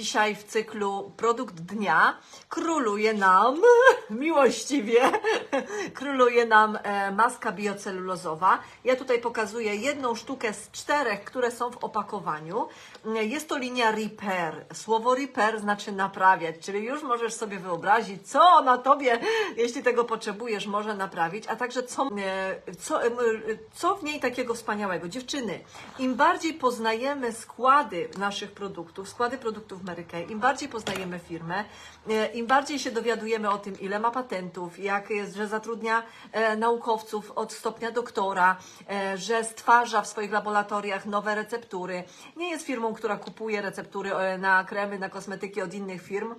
Dzisiaj w cyklu Produkt Dnia króluje nam, miłościwie, króluje nam e, maska biocelulozowa. Ja tutaj pokazuję jedną sztukę z czterech, które są w opakowaniu. Jest to linia Repair. Słowo Repair znaczy naprawiać, czyli już możesz sobie wyobrazić, co na tobie, jeśli tego potrzebujesz, może naprawić, a także co, e, co, e, co w niej takiego wspaniałego. Dziewczyny, im bardziej poznajemy składy naszych produktów, składy produktów Mary Kay, im bardziej poznajemy firmę, e, im bardziej się dowiadujemy o tym, ile ma patentów, jak jest, że zatrudnia naukowców od stopnia doktora, że stwarza w swoich laboratoriach nowe receptury. Nie jest firmą, która kupuje receptury e, na kremy, na kosmetyki od innych firm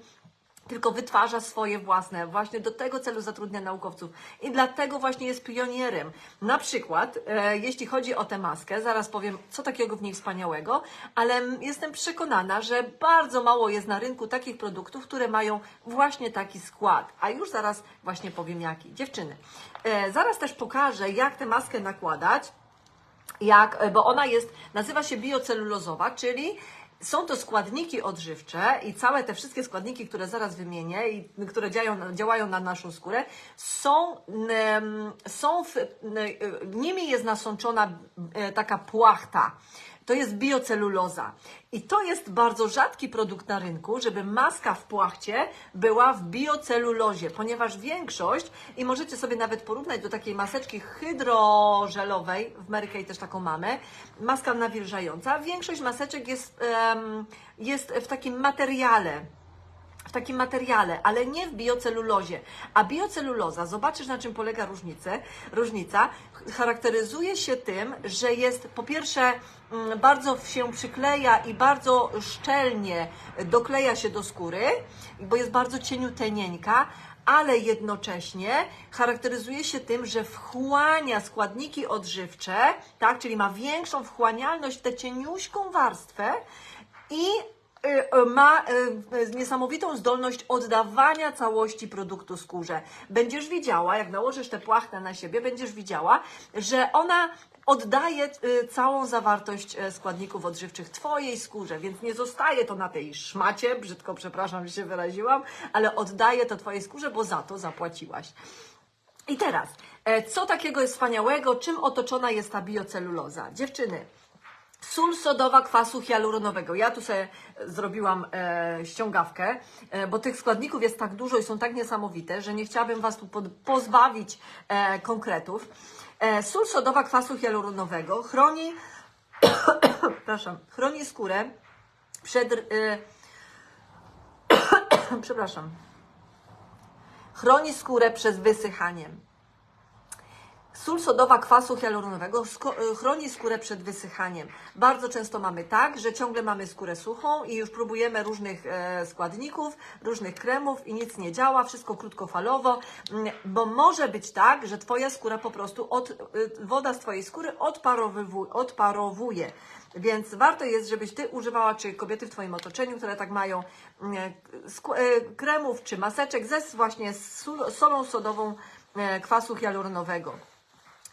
tylko wytwarza swoje własne. Właśnie do tego celu zatrudnia naukowców. I dlatego właśnie jest pionierem. Na przykład, e, jeśli chodzi o tę maskę, zaraz powiem, co takiego w niej wspaniałego, ale jestem przekonana, że bardzo mało jest na rynku takich produktów, które mają właśnie taki skład. A już zaraz właśnie powiem jaki. Dziewczyny, e, zaraz też pokażę, jak tę maskę nakładać jak, bo ona jest, nazywa się biocelulozowa, czyli są to składniki odżywcze i całe te wszystkie składniki, które zaraz wymienię i które działają, działają na naszą skórę, są, są w, em, nimi jest nasączona e, taka płachta. To jest bioceluloza. I to jest bardzo rzadki produkt na rynku, żeby maska w płachcie była w biocelulozie, ponieważ większość, i możecie sobie nawet porównać do takiej maseczki hydrożelowej, w Mary Kay też taką mamy, maska nawilżająca, większość maseczek jest, jest w takim materiale, w takim materiale, ale nie w biocelulozie. A bioceluloza, zobaczysz na czym polega różnice, różnica, charakteryzuje się tym, że jest po pierwsze mm, bardzo się przykleja i bardzo szczelnie dokleja się do skóry, bo jest bardzo cieniuteńka, ale jednocześnie charakteryzuje się tym, że wchłania składniki odżywcze, tak, czyli ma większą wchłanialność tę cieniuśką warstwę i ma y, niesamowitą zdolność oddawania całości produktu skórze. Będziesz widziała, jak nałożysz tę płachtę na siebie, będziesz widziała, że ona oddaje y, całą zawartość e, składników odżywczych Twojej skórze, więc nie zostaje to na tej szmacie, brzydko przepraszam, że się wyraziłam, ale oddaje to Twojej skórze, bo za to zapłaciłaś. I teraz, e, co takiego jest wspaniałego, czym otoczona jest ta bioceluloza? Dziewczyny, Sól sodowa kwasu hialuronowego. Ja tu sobie zrobiłam e, ściągawkę, e, bo tych składników jest tak dużo i są tak niesamowite, że nie chciałabym Was tu pod, pozbawić e, konkretów. E, sól sodowa kwasu hialuronowego chroni, przepraszam, chroni skórę przed, e, przepraszam, chroni skórę przed wysychaniem. Sól sodowa kwasu hialuronowego y, chroni skórę przed wysychaniem. Bardzo często mamy tak, że ciągle mamy skórę suchą i już próbujemy różnych e, składników, różnych kremów i nic nie działa, wszystko krótkofalowo, mm, bo może być tak, że Twoja skóra po prostu, od, y, woda z Twojej skóry odparowuje. Więc warto jest, żebyś Ty używała, czy kobiety w Twoim otoczeniu, które tak mają, mm, sk- e, kremów czy maseczek ze właśnie solą sodową e, kwasu hialuronowego.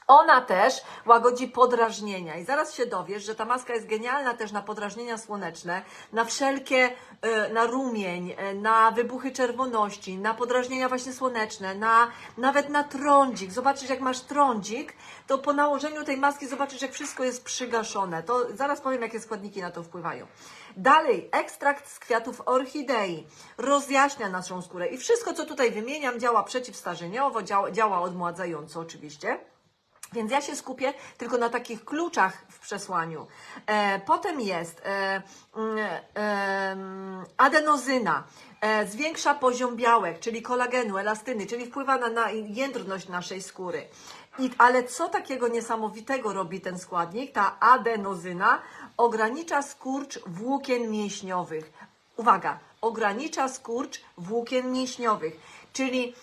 Ona też łagodzi podrażnienia i zaraz się dowiesz, że ta maska jest genialna też na podrażnienia słoneczne, na wszelkie, e, na rumień, e, na wybuchy czerwoności, na podrażnienia właśnie słoneczne, na, nawet na trądzik. Zobaczysz, jak masz trądzik, to po nałożeniu tej maski zobaczysz, jak wszystko jest przygaszone. To zaraz powiem, jakie składniki na to wpływają. Dalej, ekstrakt z kwiatów orchidei rozjaśnia naszą skórę i wszystko, co tutaj wymieniam, działa przeciwstarzeniowo, działa, działa odmładzająco oczywiście. Więc ja się skupię tylko na takich kluczach w przesłaniu. E, potem jest e, em, adenozyna. E, zwiększa poziom białek, czyli kolagenu, elastyny, czyli wpływa na, na jędrność naszej skóry. I, ale co takiego niesamowitego robi ten składnik? Ta adenozyna ogranicza skurcz włókien mięśniowych. Uwaga, ogranicza skurcz włókien mięśniowych, czyli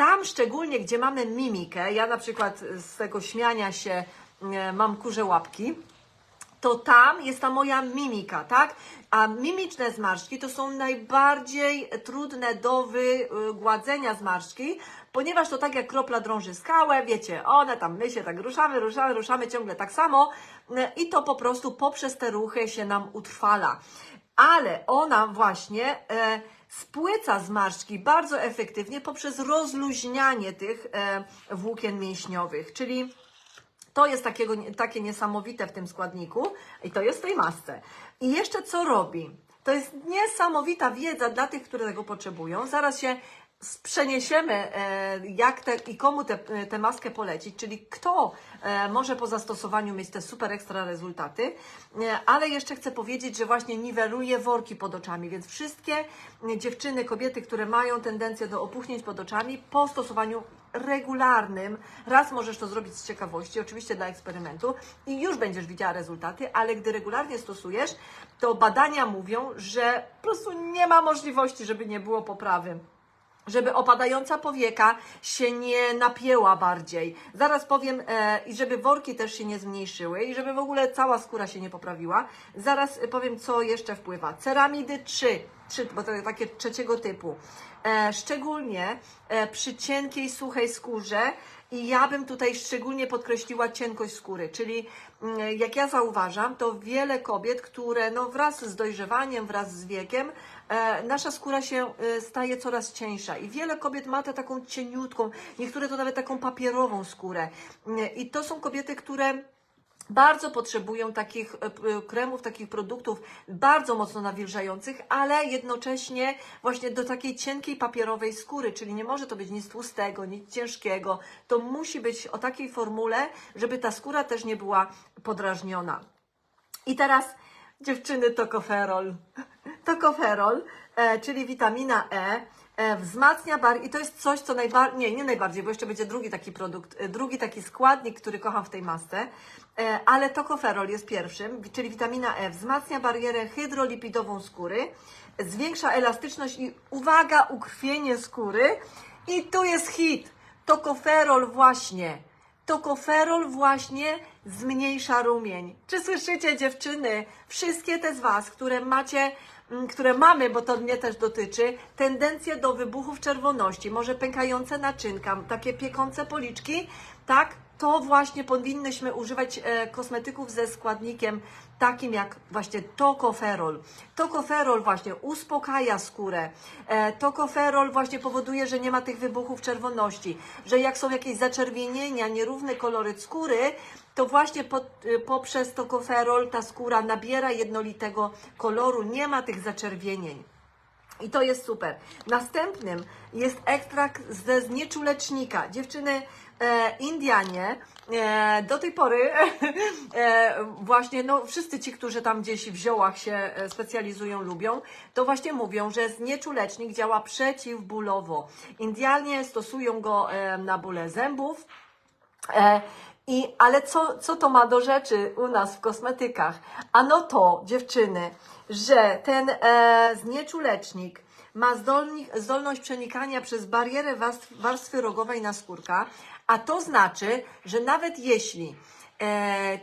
tam szczególnie, gdzie mamy mimikę, ja na przykład z tego śmiania się e, mam kurze łapki, to tam jest ta moja mimika, tak? A mimiczne zmarszczki to są najbardziej trudne do wygładzenia zmarszczki, ponieważ to tak jak kropla drąży skałę, wiecie, one tam, my się tak ruszamy, ruszamy, ruszamy ciągle tak samo e, i to po prostu poprzez te ruchy się nam utrwala. ale ona właśnie e, spłyca zmarszczki bardzo efektywnie poprzez rozluźnianie tych e, włókien mięśniowych, czyli to jest takiego, takie niesamowite w tym składniku i to jest w tej masce. I jeszcze co robi? To jest niesamowita wiedza dla tych, które tego potrzebują. Zaraz się przeniesiemy, e, jak te, i komu tę te, tę maskę polecić, czyli kto e, może po zastosowaniu mieć te super ekstra rezultaty. E, Ale jeszcze chcę powiedzieć, że właśnie niweluje worki pod oczami, więc wszystkie e, dziewczyny, kobiety, które mają tendencję do opuchnięć pod oczami, po stosowaniu regularnym. Raz możesz to zrobić z ciekawości, oczywiście dla eksperymentu i już będziesz widziała rezultaty, ale gdy regularnie stosujesz, to badania mówią, że po prostu nie ma możliwości, żeby nie było poprawy żeby opadająca powieka się nie napięła bardziej. Zaraz powiem, e, i żeby worki też się nie zmniejszyły i żeby w ogóle cała skóra się nie poprawiła. Zaraz e, powiem, co jeszcze wpływa. Ceramidy 3, 3 bo to takie trzeciego typu. E, szczególnie e, przy cienkiej, suchej skórze i ja bym tutaj szczególnie podkreśliła cienkość skóry, czyli mm, jak ja zauważam, to wiele kobiet, które no wraz z dojrzewaniem, wraz z wiekiem, e, nasza skóra się e, staje coraz cieńsza i wiele kobiet ma tę taką cieniutką, niektóre to nawet taką papierową skórę. Mm, I to są kobiety, które bardzo potrzebują takich e, kremów, takich produktów bardzo mocno nawilżających, ale jednocześnie właśnie do takiej cienkiej papierowej skóry, czyli nie może to być nic tłustego, nic ciężkiego. To musi być o takiej formule, żeby ta skóra też nie była podrażniona. I teraz dziewczyny tokoferol. Tokoferol, e, czyli witamina E, e, wzmacnia bar i to jest coś, co najbardziej, nie, nie najbardziej, bo jeszcze będzie drugi taki produkt, e, drugi taki składnik, który kocham w tej masce, ale tokoferol jest pierwszym, czyli witamina E, wzmacnia barierę hydrolipidową skóry, zwiększa elastyczność i uwaga, ukrwienie skóry i tu jest hit, tokoferol właśnie, Tokoferol właśnie zmniejsza rumień. Czy słyszycie dziewczyny? Wszystkie te z Was, które macie, które mamy, bo to mnie też dotyczy, tendencję do wybuchów czerwoności, może pękające naczynka, takie piekące policzki, tak? To właśnie powinnyśmy używać e, kosmetyków ze składnikiem takim jak właśnie tokoferol. Tokoferol właśnie uspokaja skórę. E, tokoferol właśnie powoduje, że nie ma tych wybuchów czerwoności, że jak są jakieś zaczerwienienia, nierówny koloryt skóry, to właśnie po, y, poprzez tokoferol ta skóra nabiera jednolitego koloru, nie ma tych zaczerwienień. I to jest super. Następnym jest ekstrakt ze znieczulecznika. Dziewczyny, e, Indianie e, do tej pory e, właśnie, no wszyscy ci, którzy tam gdzieś w ziołach się e, specjalizują, lubią, to właśnie mówią, że znieczulecznik działa przeciwbólowo. Indianie stosują go e, na bóle zębów, E, I, ale co, co to ma do rzeczy u nas w kosmetykach? Ano to, dziewczyny, że ten e, znieczulecznik ma zdolnik, zdolność przenikania przez barierę warstw, warstwy rogowej naskórka, a to znaczy, że nawet jeśli e,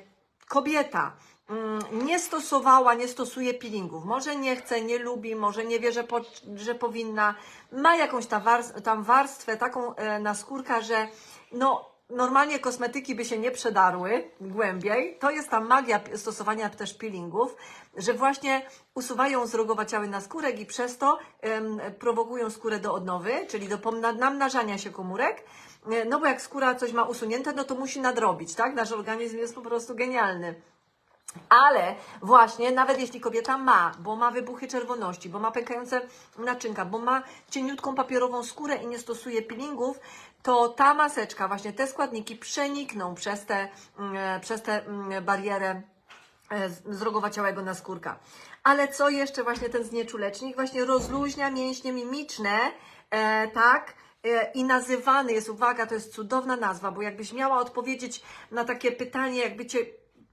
kobieta mm, nie stosowała, nie stosuje peelingów, może nie chce, nie lubi, może nie wie, że, po, że powinna, ma jakąś ta warstwę, tam warstwę taką e, naskórka, że no normalnie kosmetyki by się nie przedarły głębiej. To jest ta magia stosowania też peelingów, że właśnie usuwają zrogowaciały naskórek i przez to em, prowokują skórę do odnowy, czyli do namnażania się komórek. E, No bo jak skóra coś ma usunięte, no to musi nadrobić, tak? Nasz organizm jest po prostu genialny. Ale właśnie, nawet jeśli kobieta ma, bo ma wybuchy czerwoności, bo ma pękające naczynka, bo ma cieniutką papierową skórę i nie stosuje peelingów, to ta maseczka, właśnie te składniki przenikną przez tę mm, przez tę mm, barierę e, zrogowaciałego naskórka. Ale co jeszcze właśnie ten znieczulecznik? Właśnie rozluźnia mięśnie mimiczne, e, tak? E, I nazywany jest, uwaga, to jest cudowna nazwa, bo jakbyś miała odpowiedzieć na takie pytanie, jakby cię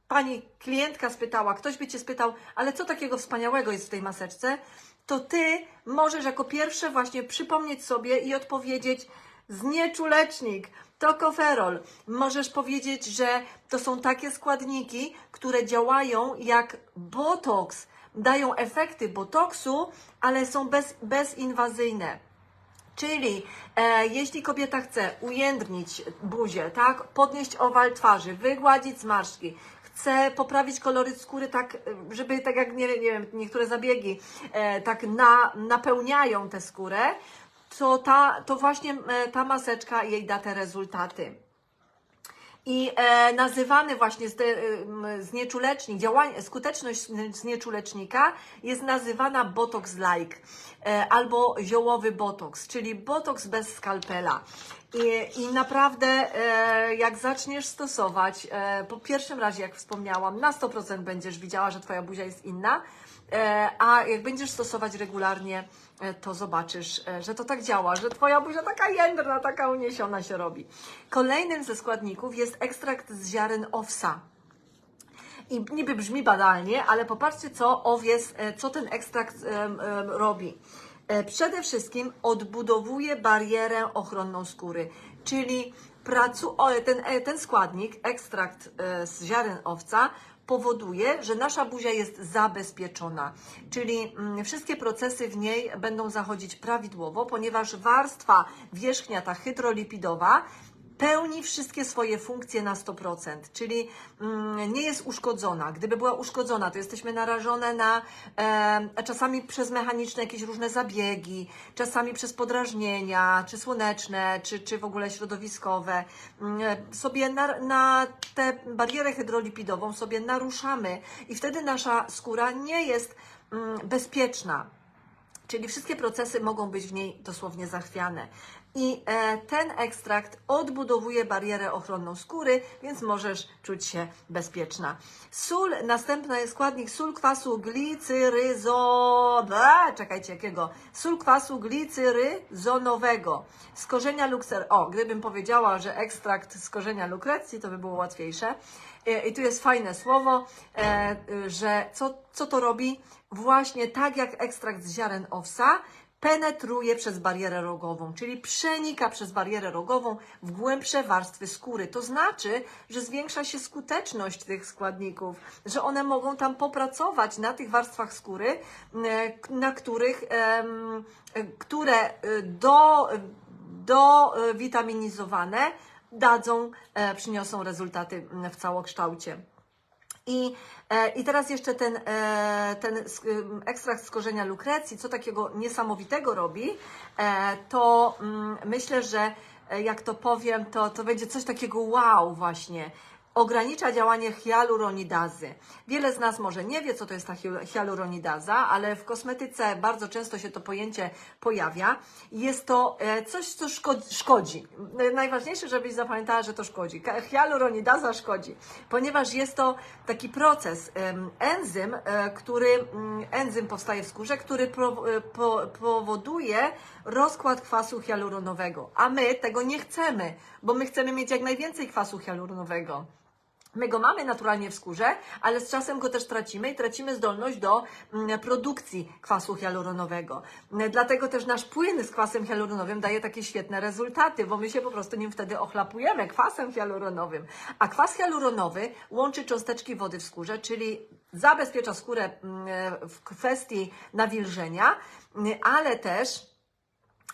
pani klientka spytała, ktoś by cię spytał, ale co takiego wspaniałego jest w tej maseczce, to ty możesz jako pierwsze właśnie przypomnieć sobie i odpowiedzieć znieczulecznik, tokoferol. Możesz powiedzieć, że to są takie składniki, które działają jak botoks, dają efekty botoksu, ale są bez, bezinwazyjne. Czyli e, jeśli kobieta chce ujędrnić buzię, tak, podnieść owal twarzy, wygładzić zmarszczki, chcę poprawić koloryt skóry tak, żeby tak jak nie, nie wiem, niektóre zabiegi e, tak na, napełniają tę skórę, to, ta, to właśnie e, ta maseczka jej da te rezultaty. I e, nazywany właśnie zde, em, znieczulecznik, działanie, skuteczność znieczulecznika jest nazywana botox-like e, albo ziołowy botox, czyli botox bez skalpela. I, i naprawdę, e, jak zaczniesz stosować, e, po pierwszym razie, jak wspomniałam, na 100% będziesz widziała, że Twoja buzia jest inna, e, a jak będziesz stosować regularnie, e, to zobaczysz, e, że to tak działa, że Twoja buzia taka jędrna, taka uniesiona się robi. Kolejnym ze składników jest ekstrakt z ziaren owsa. I niby brzmi badalnie, ale popatrzcie, co owies, e, co ten ekstrakt robi. E, Przede wszystkim odbudowuje barierę ochronną skóry, czyli pracu, ten, e, ten składnik, ekstrakt e, z ziaren owca, powoduje, że nasza buzia jest zabezpieczona, czyli mm, wszystkie procesy w niej będą zachodzić prawidłowo, ponieważ warstwa wierzchnia, ta hydrolipidowa, pełni wszystkie swoje funkcje na 100%, czyli mm, nie jest uszkodzona. Gdyby była uszkodzona, to jesteśmy narażone na e, czasami przez mechaniczne jakieś różne zabiegi, czasami przez podrażnienia, czy słoneczne, czy, czy w ogóle środowiskowe. Mm, sobie na, na tę barierę hydrolipidową sobie naruszamy i wtedy nasza skóra nie jest mm, bezpieczna. Czyli wszystkie procesy mogą być w niej dosłownie zachwiane. I e, ten ekstrakt odbudowuje barierę ochronną skóry, więc możesz czuć się bezpieczna. Sól, następny składnik, sól kwasu glicyryzo... Czekajcie, jakiego? Sól kwasu glicyryzonowego z korzenia lukser... O, gdybym powiedziała, że ekstrakt z korzenia lukrecji, to by było łatwiejsze. E, I tu jest fajne słowo, e, że co, co to robi? Właśnie tak jak ekstrakt z ziaren owsa, penetruje przez barierę rogową, czyli przenika przez barierę rogową w głębsze warstwy skóry. To znaczy, że zwiększa się skuteczność tych składników, że one mogą tam popracować na tych warstwach skóry, e, na których, e, które e, do, do witaminizowane dadzą, przyniosą rezultaty w całokształcie. I, e, I teraz jeszcze ten, e, ten ym, ekstrakt z korzenia lukrecji, co takiego niesamowitego robi, e, to mm, myślę, że e, jak to powiem, to, to będzie coś takiego wow właśnie. Ogranicza działanie hialuronidazy. Wiele z nas może nie wie, co to jest ta hial- hialuronidaza, ale w kosmetyce bardzo często się to pojęcie pojawia. Jest to e, coś, co szko- szkodzi. E, Najważniejsze, żebyś zapamiętała, że to szkodzi. Hialuronidaza szkodzi, ponieważ jest to taki proces, enzym, e, który, mm, enzym powstaje w skórze, który powoduje rozkład kwasu hialuronowego, a my tego nie chcemy, bo my chcemy mieć jak najwięcej kwasu hialuronowego. My go mamy naturalnie w skórze, ale z czasem go też tracimy i tracimy zdolność do mm, produkcji kwasu hialuronowego. Dlatego też nasz płyn z kwasem hialuronowym daje takie świetne rezultaty, bo my się po prostu nim wtedy ochlapujemy kwasem hialuronowym. A kwas hialuronowy łączy cząsteczki wody w skórze, czyli zabezpiecza skórę mm, w kwestii nawilżenia, mm, ale też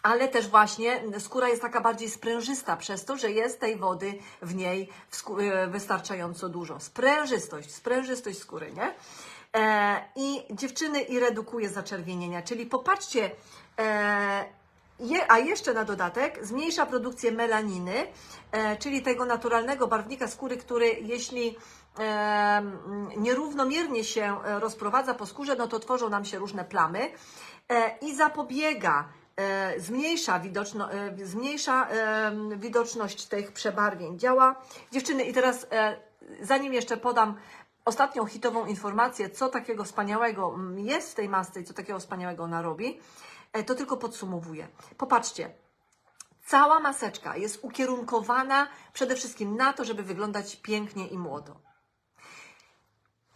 ale też właśnie skóra jest taka bardziej sprężysta przez to, że jest tej wody w niej e, wystarczająco dużo. Sprężystość, sprężystość skóry, nie? E, I dziewczyny i redukuje zaczerwienienia, czyli popatrzcie, e, a jeszcze na dodatek zmniejsza produkcję melaniny, czyli tego naturalnego barwnika skóry, który jeśli nierównomiernie się rozprowadza po skórze, no to tworzą nam się różne plamy i zapobiega zmniejsza, widoczno, e, zmniejsza e, widoczność tych przebarwień. Działa. Dziewczyny, i teraz e, zanim jeszcze podam ostatnią hitową informację, co takiego wspaniałego mm, jest w tej masce i co takiego wspaniałego ona robi, e, to tylko podsumowuję. Popatrzcie, cała maseczka jest ukierunkowana przede wszystkim na to, żeby wyglądać pięknie i młodo.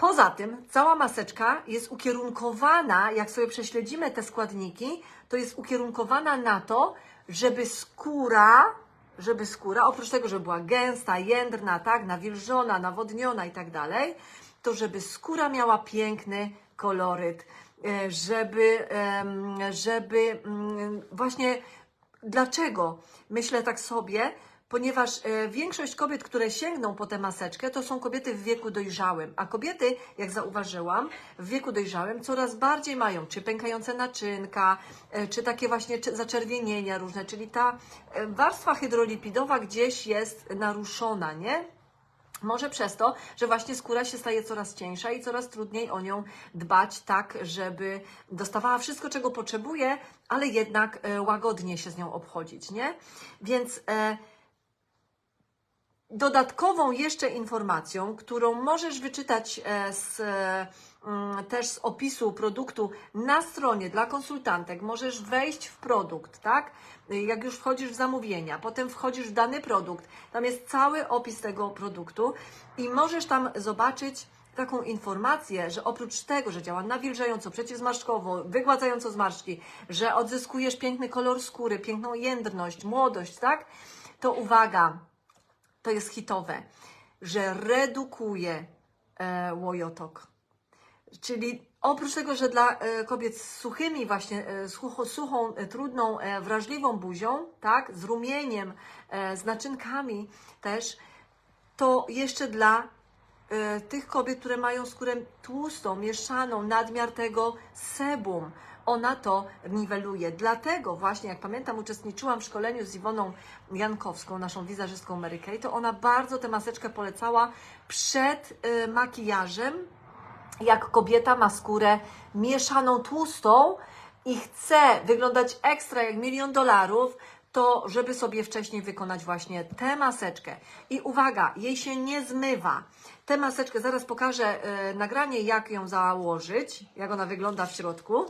Poza tym cała maseczka jest ukierunkowana, jak sobie prześledzimy te składniki, to jest ukierunkowana na to, żeby skóra, żeby skóra, oprócz tego, żeby była gęsta, jędrna, tak, nawilżona, nawodniona i tak dalej, to żeby skóra miała piękny koloryt, e, żeby, żeby mm, właśnie Dlaczego? Myślę tak sobie, ponieważ e, większość kobiet, które sięgną po tę maseczkę, to są kobiety w wieku dojrzałym, a kobiety, jak zauważyłam, w wieku dojrzałym coraz bardziej mają czy pękające naczynka, e, czy takie właśnie zaczerwienienia różne, czyli ta e, warstwa hydrolipidowa gdzieś jest naruszona, nie? Może przez to, że właśnie skóra się staje coraz cieńsza i coraz trudniej o nią dbać tak, żeby dostawała wszystko, czego potrzebuje, ale jednak łagodnie się z nią obchodzić, nie? Więc dodatkową jeszcze informacją, którą możesz wyczytać e, z, mm, też z opisu produktu na stronie dla konsultantek, możesz wejść w produkt, tak? Jak już wchodzisz w zamówienia, potem wchodzisz w dany produkt, tam jest cały opis tego produktu i możesz tam zobaczyć taką informację, że oprócz tego, że działa nawilżająco, przeciwzmarszczkowo, wygładzająco zmarszczki, że odzyskujesz piękny kolor skóry, piękną jędrność, młodość, tak? To uwaga, to jest hitowe, że redukuje e, łojotok. Czyli oprócz tego, że dla e, kobiet z suchymi właśnie, e, sucho, suchą, e, trudną, wrażliwą buzią, tak, z rumieniem, z naczynkami też, to jeszcze dla tych kobiet, które mają skórę tłustą, mieszaną, nadmiar tego sebum, ona to niweluje. Dlatego właśnie, jak pamiętam, uczestniczyłam w szkoleniu z Iwoną Jankowską, naszą wizerzystką Mary Kay, to ona bardzo tę maseczkę polecała przed e, makijażem, jak kobieta ma skórę mieszaną tłustą i chce wyglądać ekstra jak milion dolarów, to żeby sobie wcześniej wykonać właśnie tę maseczkę. I uwaga, jej się nie zmywa. Tę maseczkę zaraz pokażę e, nagranie, jak ją założyć, jak ona wygląda w środku,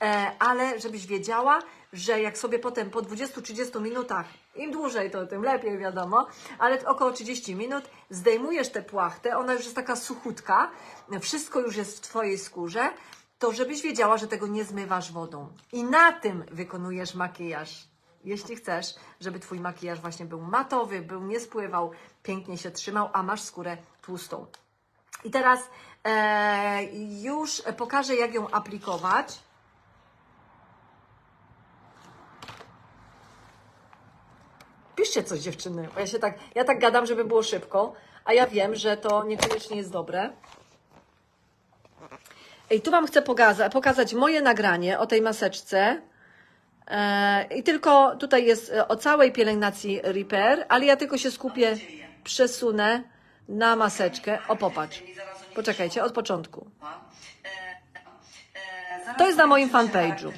e, ale żebyś wiedziała, że jak sobie potem po 20-30 minutach, im dłużej to tym lepiej wiadomo, ale około 30 minut zdejmujesz tę płachtę, ona już jest taka suchutka, wszystko już jest w Twojej skórze, to żebyś wiedziała, że tego nie zmywasz wodą. I na tym wykonujesz makijaż. Jeśli chcesz, żeby Twój makijaż właśnie był matowy, był nie spływał, pięknie się trzymał, a masz skórę tłustą. I teraz e, już pokażę, jak ją aplikować. Piszcie coś, dziewczyny. Ja się tak, ja tak gadam, żeby było szybko, a ja wiem, że to niekoniecznie jest dobre. I tu Wam chcę pokaza- pokazać moje nagranie o tej maseczce. E, I tylko tutaj jest e, o całej pielęgnacji Repair, ale ja tylko się skupię, przesunę na maseczkę. O, popatrz. Poczekajcie, od początku. To jest na moim fanpage'u.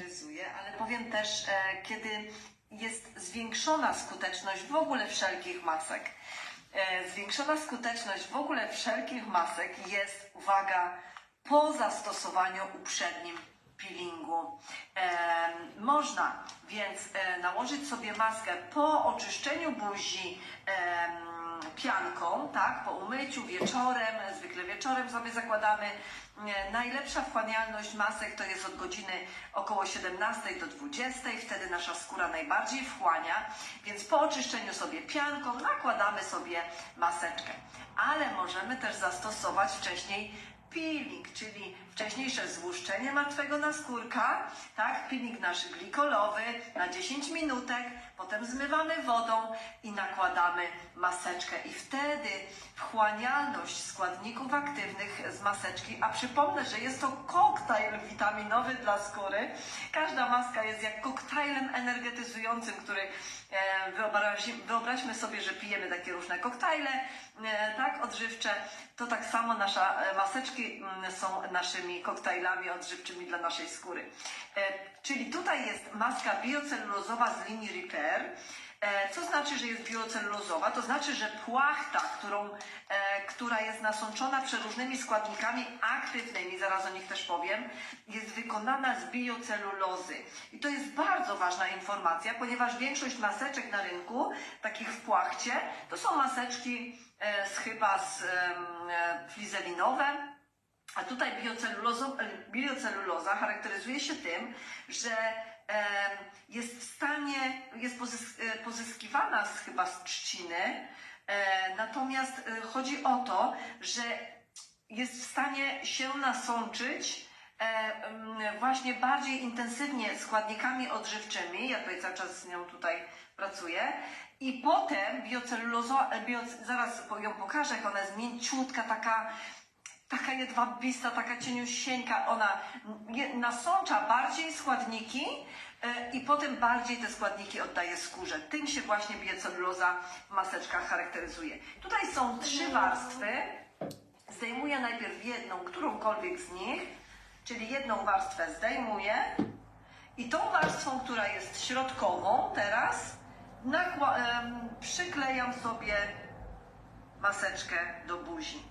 Ale powiem też, e, kiedy jest zwiększona skuteczność w ogóle wszelkich masek. Zwiększona skuteczność w ogóle wszelkich masek jest, uwaga, po zastosowaniu uprzednim peelingu. Można więc e, nałożyć sobie maskę po oczyszczeniu buzi pianką, tak, po umyciu wieczorem, zwykle wieczorem sobie zakładamy. Najlepsza wchłanialność masek to jest od godziny około 17 do 20, wtedy nasza skóra najbardziej wchłania, więc po oczyszczeniu sobie pianką nakładamy sobie maseczkę. Ale możemy też zastosować wcześniej peeling, czyli wcześniejsze złuszczenie martwego naskórka, tak, peeling nasz glikolowy na 10 minutek, potem zmywamy wodą i nakładamy maseczkę. I wtedy wchłanialność składników aktywnych z maseczki, a przypomnę, że jest to koktajl witaminowy dla skóry. Każda maska jest jak koktajlem energetyzującym, który e, wyobraź, wyobraźmy sobie, że pijemy takie różne koktajle, e, tak, odżywcze, to tak samo nasza e, maseczki mm, są naszymi koktajlami odżywczymi dla naszej skóry. E, Czyli tutaj jest maska biocelulozowa z linii Repair. E, Co znaczy, że jest biocelulozowa? To znaczy, że płachta, którą, e, która jest nasączona przeróżnymi składnikami aktywnymi, zaraz o nich też powiem, jest wykonana z biocelulozy. I to jest bardzo ważna informacja, ponieważ większość maseczek na rynku, takich w płachcie, to są maseczki z, chyba z flizelinowe, a tutaj bioceluloza charakteryzuje się tym, że jest w stanie, jest e, pozyskiwana z, chyba z trzciny, e, natomiast e, chodzi o to, że jest w stanie się nasączyć właśnie bardziej intensywnie składnikami odżywczymi. Ja tutaj cały czas z nią tutaj pracuję. I potem bioceluloza, bio, zaraz ją pokażę, jak ona jest mięciutka, taka taka jedwabista, taka cieniusieńka, ona nasącza bardziej składniki e, i potem bardziej te składniki oddaje skórze. Tym się właśnie bioceluloza w maseczkach charakteryzuje. Tutaj są trzy warstwy. Zdejmuję najpierw jedną, którąkolwiek z nich, czyli jedną warstwę zdejmuję i tą warstwą, która jest środkową teraz, przyklejam sobie maseczkę do buzi.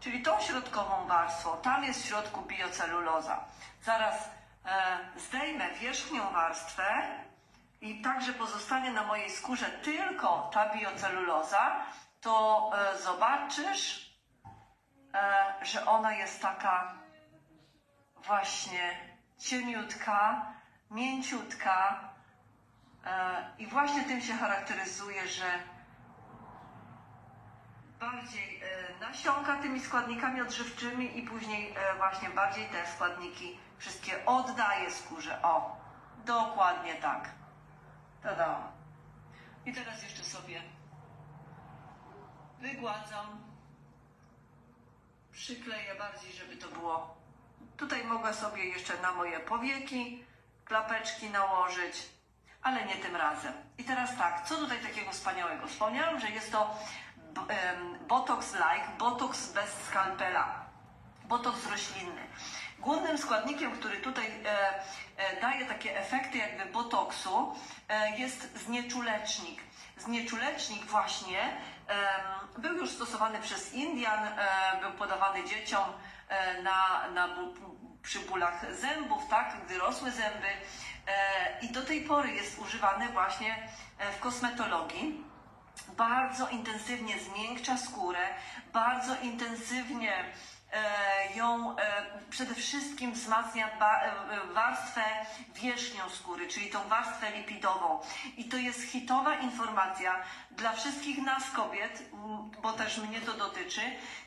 Czyli tą środkową warstwą, tam jest w środku bioceluloza. Zaraz e, zdejmę wierzchnią warstwę i także pozostanie na mojej skórze tylko ta bioceluloza, to e, zobaczysz, e, że ona jest taka właśnie cieniutka, mięciutka e, i właśnie tym się charakteryzuje, że bardziej e, nasiąka tymi składnikami odżywczymi i później e, właśnie bardziej te składniki wszystkie oddaje skórze. O, dokładnie tak. Tada. I teraz jeszcze sobie wygładzam. Przykleję bardziej, żeby to było. Tutaj mogę sobie jeszcze na moje powieki klapeczki nałożyć, ale nie tym razem. I teraz tak, co tutaj takiego wspaniałego? Wspomniałam, że jest to Botox-like, Botox bez skalpela. Botox roślinny. Głównym składnikiem, który tutaj e, e, daje takie efekty jakby botoksu, e, jest znieczulecznik. Znieczulecznik właśnie em, był już stosowany przez Indian, e, był podawany dzieciom e, na, na, przy bólach zębów, tak, gdy rosły zęby. E, I do tej pory jest używany właśnie e, w kosmetologii bardzo intensywnie zmiękcza skórę, bardzo intensywnie ją e, przede wszystkim wzmacnia e, warstwę wierzchnią skóry, czyli tą warstwę lipidową. I to jest hitowa informacja dla wszystkich nas kobiet, bo też mnie to dotyczy,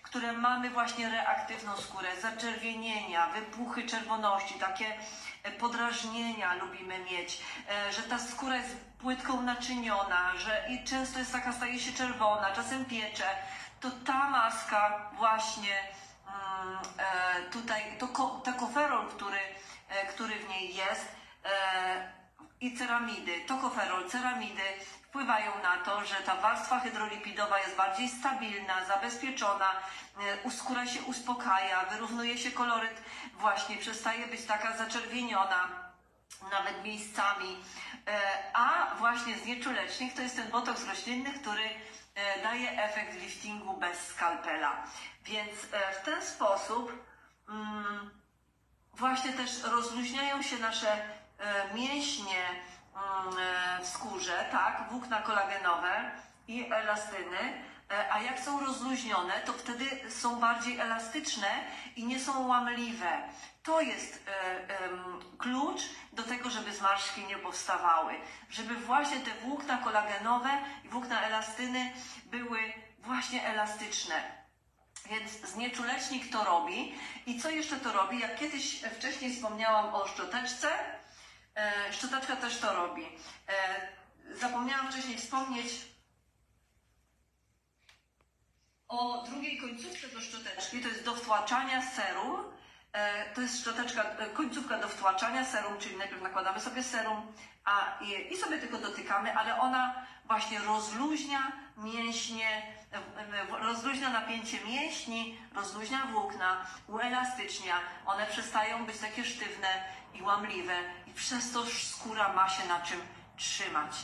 które mamy właśnie reaktywną skórę, zaczerwienienia, wypuchy czerwoności, takie e, podrażnienia lubimy mieć, e, że ta skóra jest płytką naczyniona, że i często jest taka, staje się czerwona, czasem piecze, to ta maska właśnie e, tutaj, to ko, tokoferol, który, e, który w niej jest e, i ceramidy, tokoferol, ceramidy wpływają na to, że ta warstwa hydrolipidowa jest bardziej stabilna, zabezpieczona, e, skóra się uspokaja, wyrównuje się koloryt, właśnie przestaje być taka zaczerwieniona nawet miejscami. E, A właśnie znieczulecznik to jest ten botoks roślinny, który e, daje efekt liftingu bez skalpela. Więc e, w ten sposób mm, właśnie też rozluźniają się nasze e, mięśnie mm, e, w skórze, tak, włókna kolagenowe i elastyny. E, A jak są rozluźnione, to wtedy są bardziej elastyczne i nie są łamliwe. To jest e, klucz do tego, żeby zmarszczki nie powstawały. Żeby właśnie te włókna kolagenowe i włókna elastyny były właśnie elastyczne. Więc znieczulecznik to robi. I co jeszcze to robi? Jak kiedyś wcześniej wspomniałam o szczoteczce, e, szczoteczka też to robi. Zapomniałam wcześniej wspomnieć o drugiej końcówce do szczoteczki. To jest do wtłaczania serum. E, to jest szczoteczka, e, końcówka do wtłaczania serum, czyli najpierw nakładamy sobie serum a, i, i sobie tylko dotykamy, ale ona właśnie rozluźnia mięśnie, rozluźnia napięcie mięśni, rozluźnia włókna, uelastycznia. One przestają być takie sztywne i łamliwe i przez to skóra ma się na czym trzymać.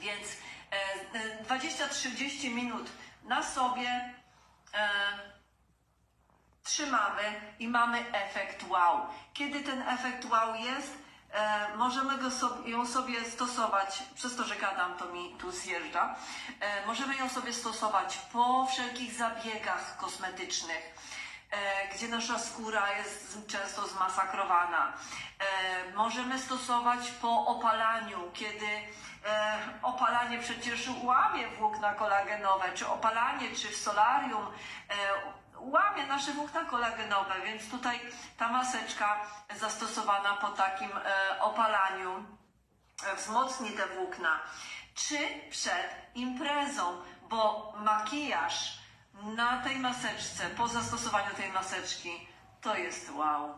Więc e, e, 20-30 minut na sobie e, trzymamy i mamy efekt wow. Kiedy ten efekt wow jest, e, możemy go sobie, ją sobie stosować, przez to, że gadam, to mi tu zjeżdża, e, możemy ją sobie stosować po wszelkich zabiegach kosmetycznych gdzie nasza skóra jest często zmasakrowana. E, możemy stosować po opalaniu, kiedy e, opalanie przecież łamie włókna kolagenowe, czy opalanie, czy w solarium e, łamie nasze włókna kolagenowe, więc tutaj ta maseczka zastosowana po takim e, opalaniu e, wzmocni te włókna. Czy przed imprezą, bo makijaż na tej maseczce, po zastosowaniu tej maseczki, to jest wow.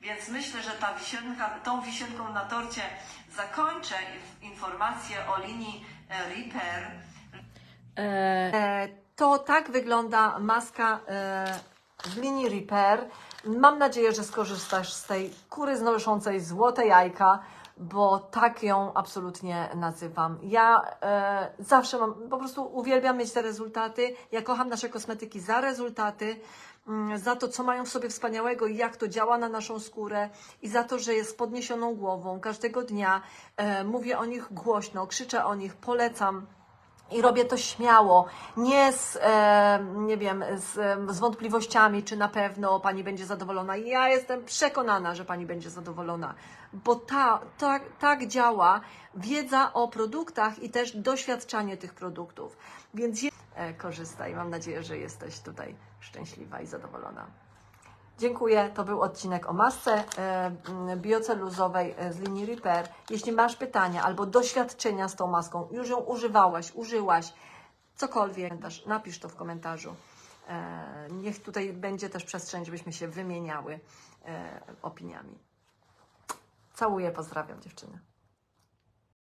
Więc myślę, że ta wisienka, tą wisienką na torcie zakończę inf- informację o linii e, Repair. E, to tak wygląda maska e, z linii Repair. Mam nadzieję, że skorzystasz z tej kury znoszącej złote jajka, bo tak ją absolutnie nazywam. Ja e, zawsze mam, po prostu uwielbiam mieć te rezultaty. Ja kocham nasze kosmetyki za rezultaty, mm, za to, co mają w sobie wspaniałego i jak to działa na naszą skórę i za to, że jest podniesioną głową każdego dnia. E, mówię o nich głośno, krzyczę o nich, polecam. I robię to śmiało, nie z, e, nie wiem, z, z wątpliwościami, czy na pewno pani będzie zadowolona. Ja jestem przekonana, że pani będzie zadowolona, bo ta, ta, tak działa wiedza o produktach i też doświadczanie tych produktów. Więc e, korzystaj. Mam nadzieję, że jesteś tutaj szczęśliwa i zadowolona. Dziękuję. To był odcinek o masce e, bioceluzowej e, z linii Repair. Jeśli masz pytania albo doświadczenia z tą maską, już ją używałaś, użyłaś, cokolwiek, napisz to w komentarzu. E, Niech tutaj będzie też przestrzeń, żebyśmy się wymieniały opiniami. Całuję, pozdrawiam dziewczyny.